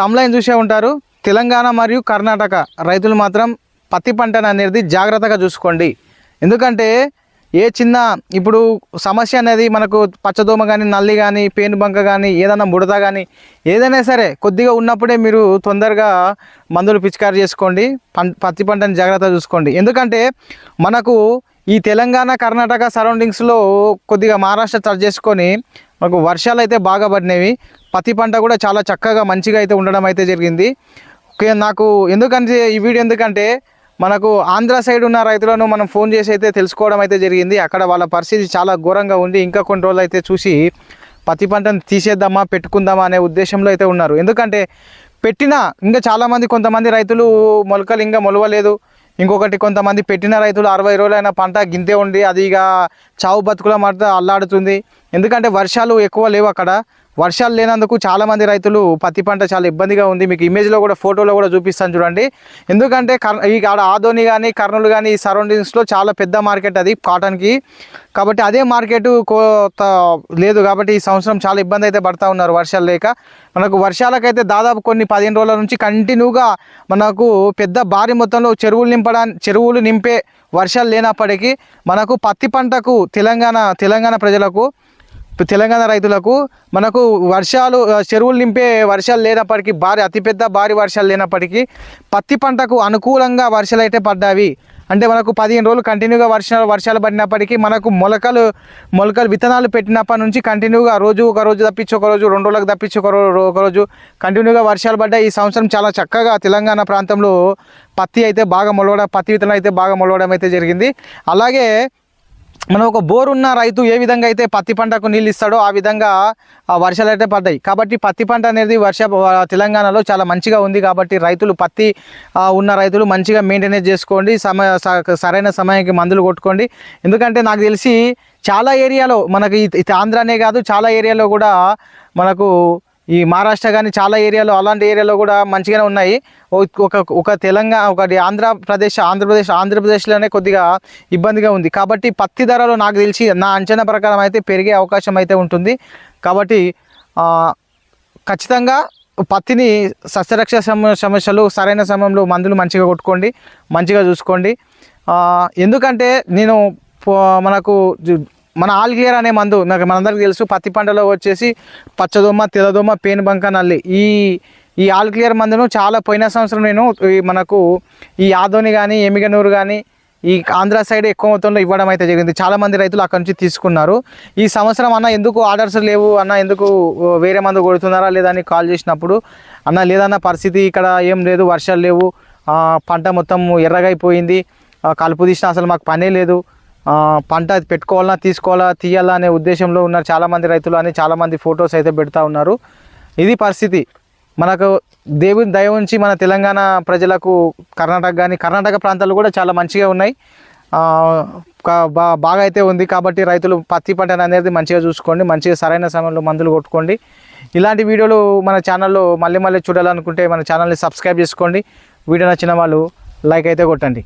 తమ్లైన్ చూసే ఉంటారు. తెలంగాణ మరియు కర్ణాటక రైతులు మాత్రం పత్తి పంటను అనేది జాగ్రత్తగా చూసుకోండి. ఎందుకంటే ఏ చిన్న ఇప్పుడు సమస్య అనేది మనకు పచ్చదోమ కానీ నల్లి కానీ పేనుబంక కానీ ఏదైనా ముడత కానీ ఏదైనా సరే కొద్దిగా ఉన్నప్పుడే మీరు తొందరగా మందులు పిచికారి చేసుకోండి. పం పత్తి పంటని జాగ్రత్తగా చూసుకోండి. ఎందుకంటే మనకు ఈ తెలంగాణ కర్ణాటక సరౌండింగ్స్లో కొద్దిగా మహారాష్ట్ర టచ్ చేసుకొని మాకు వర్షాలు అయితే బాగా పడినవి. పత్తి పంట కూడా చాలా చక్కగా మంచిగా అయితే ఉండడం అయితే జరిగింది. ఓకే నాకు ఎందుకంటే ఈ వీడియో ఎందుకంటే మనకు ఆంధ్ర సైడ్ ఉన్న రైతులను మనం ఫోన్ చేసి అయితే తెలుసుకోవడం అయితే జరిగింది. అక్కడ వాళ్ళ పరిస్థితి చాలా ఘోరంగా ఉంది. ఇంకా కొన్ని రోజులు అయితే చూసి పత్తి పంటను తీసేద్దామా పెట్టుకుందామా అనే ఉద్దేశంలో అయితే ఉన్నారు. ఎందుకంటే పెట్టినా ఇంకా చాలామంది కొంతమంది రైతులు మొలకలు ఇంకా మొలవలేదు. ఇంకొకటి కొంతమంది పెట్టిన రైతులు అరవై రోజులైన పంట గింతే ఉండి అది ఇక చావు బతుకుల మాట అల్లాడుతుంది. ఎందుకంటే వర్షాలు ఎక్కువ లేవు అక్కడ. వర్షాలు లేనందుకు చాలామంది రైతులు పత్తి పంట చాలా ఇబ్బందిగా ఉంది. మీకు ఇమేజ్లో కూడా ఫోటోలో కూడా చూపిస్తాను చూడండి. ఎందుకంటే కర్ ఈ ఆడ ఆదోని కానీ కర్నూలు కానీ ఈ సరౌండింగ్స్లో చాలా పెద్ద మార్కెట్ అది కాటన్కి. కాబట్టి అదే మార్కెట్ కోత లేదు కాబట్టి ఈ సంవత్సరం చాలా ఇబ్బంది అయితే పడతా ఉన్నారు వర్షాలు లేక. మనకు వర్షాలకైతే దాదాపు కొన్ని పదిహేను రోజుల నుంచి కంటిన్యూగా మనకు పెద్ద భారీ మొత్తంలో చెరువులు నింపడానికి చెరువులు నింపే వర్షాలు లేనప్పటికీ మనకు పత్తి పంటకు తెలంగాణ తెలంగాణ ప్రజలకు తెలంగాణ రైతులకు మనకు వర్షాలు చెరువులు నింపే వర్షాలు లేనప్పటికీ భారీ అతిపెద్ద భారీ వర్షాలు లేనప్పటికీ పత్తి పంటకు అనుకూలంగా వర్షాలు అయితే పడ్డావి అంటే మనకు పదిహేను రోజులు కంటిన్యూగా వర్షాలు వర్షాలు పడినప్పటికీ మనకు మొలకలు మొలకలు విత్తనాలు పెట్టినప్పటి నుంచి కంటిన్యూగా రోజు ఒక రోజు తప్పించి ఒక రోజు రెండు రోజులకు తప్పించి ఒక రోజు ఒక రోజు కంటిన్యూగా వర్షాలు పడ్డాయి. ఈ సంవత్సరం చాలా చక్కగా తెలంగాణ ప్రాంతంలో పత్తి అయితే బాగా మొలవడం పత్తి విత్తనాలు అయితే బాగా మొలవడం అయితే జరిగింది. అలాగే మనం ఒక బోర్ ఉన్న రైతు ఏ విధంగా అయితే పత్తి పంటకు నీళ్ళు ఇస్తాడో ఆ విధంగా వర్షాలు అయితే పడ్డాయి. కాబట్టి పత్తి పంట అనేది వర్ష తెలంగాణలో చాలా మంచిగా ఉంది కాబట్టి రైతులు పత్తి ఉన్న రైతులు మంచిగా మెయింటెనెన్స్ చేసుకోండి సమయ స- సరైన సమయానికి మందులు కొట్టుకోండి. ఎందుకంటే నాకు తెలిసి చాలా ఏరియాలో మనకి ఇది- ఆంధ్రానే కాదు చాలా ఏరియాలో కూడా మనకు ఈ మహారాష్ట్ర కానీ చాలా ఏరియాలో అలాంటి ఏరియాలో కూడా మంచిగానే ఉన్నాయి. ఒక ఒక తెలంగాణ ఒకటి ఆంధ్రప్రదేశ్ ఆంధ్రప్రదేశ్ ఆంధ్రప్రదేశ్లోనే కొద్దిగా ఇబ్బందిగా ఉంది. కాబట్టి పత్తి ధరలు నాకు తెలిసి నా అంచనా ప్రకారం అయితే పెరిగే అవకాశం అయితే ఉంటుంది. కాబట్టి ఖచ్చితంగా పత్తిని సస్యరక్ష సమ సమస్యలు సరైన సమయంలో మందులు మంచిగా కొట్టుకోండి మంచిగా చూసుకోండి. ఎందుకంటే నేను మనకు మన ఆల్గియర్ అనే మందు నాకు మనందరికీ తెలుసు పత్తి పంటలో వచ్చేసి పచ్చదోమ తెల్లదోమ పేనుబంక నల్లి. ఈ ఈ ఆల్ క్లియర్ మందును చాలా పోయిన సంవత్సరం నేను మనకు ఈ ఆదోని కానీ ఎమిగనూరు కానీ ఈ ఆంధ్ర సైడ్ ఎక్కువ మొత్తంలో ఇవ్వడం అయితే జరిగింది. చాలామంది రైతులు అక్కడి నుంచి తీసుకున్నారు. ఈ సంవత్సరం అన్న ఎందుకు ఆర్డర్స్ లేవు అన్న ఎందుకు వేరే మందు కొడుతున్నారా లేదా అని కాల్ చేసినప్పుడు అన్న లేదన్న పరిస్థితి ఇక్కడ ఏం లేదు వర్షాలు లేవు. పంట మొత్తం ఎర్రగా అయిపోయింది. కలుపు తీసిన అసలు మాకు పనే లేదు. పంట పెట్టుకోవాలా తీసుకోవాలా తీయాలా అనే ఉద్దేశంలో ఉన్నారు చాలామంది రైతులు అని చాలామంది ఫొటోస్ అయితే పెడతా ఉన్నారు. ఇది పరిస్థితి. మనకు దేవుని దయ ఉంచి మన తెలంగాణ ప్రజలకు కర్ణాటక కానీ కర్ణాటక ప్రాంతాలు కూడా చాలా మంచిగా ఉన్నాయి. బాగా అయితే ఉంది కాబట్టి రైతులు పత్తి పంటను అనేది మంచిగా చూసుకోండి మంచిగా సరైన సమయంలో మందులు కొట్టుకోండి. ఇలాంటి వీడియోలు మన ఛానల్లో మళ్ళీ మళ్ళీ చూడాలనుకుంటే మన ఛానల్ని సబ్స్క్రైబ్ చేసుకోండి. వీడియో నచ్చిన వాళ్ళు లైక్ అయితే కొట్టండి.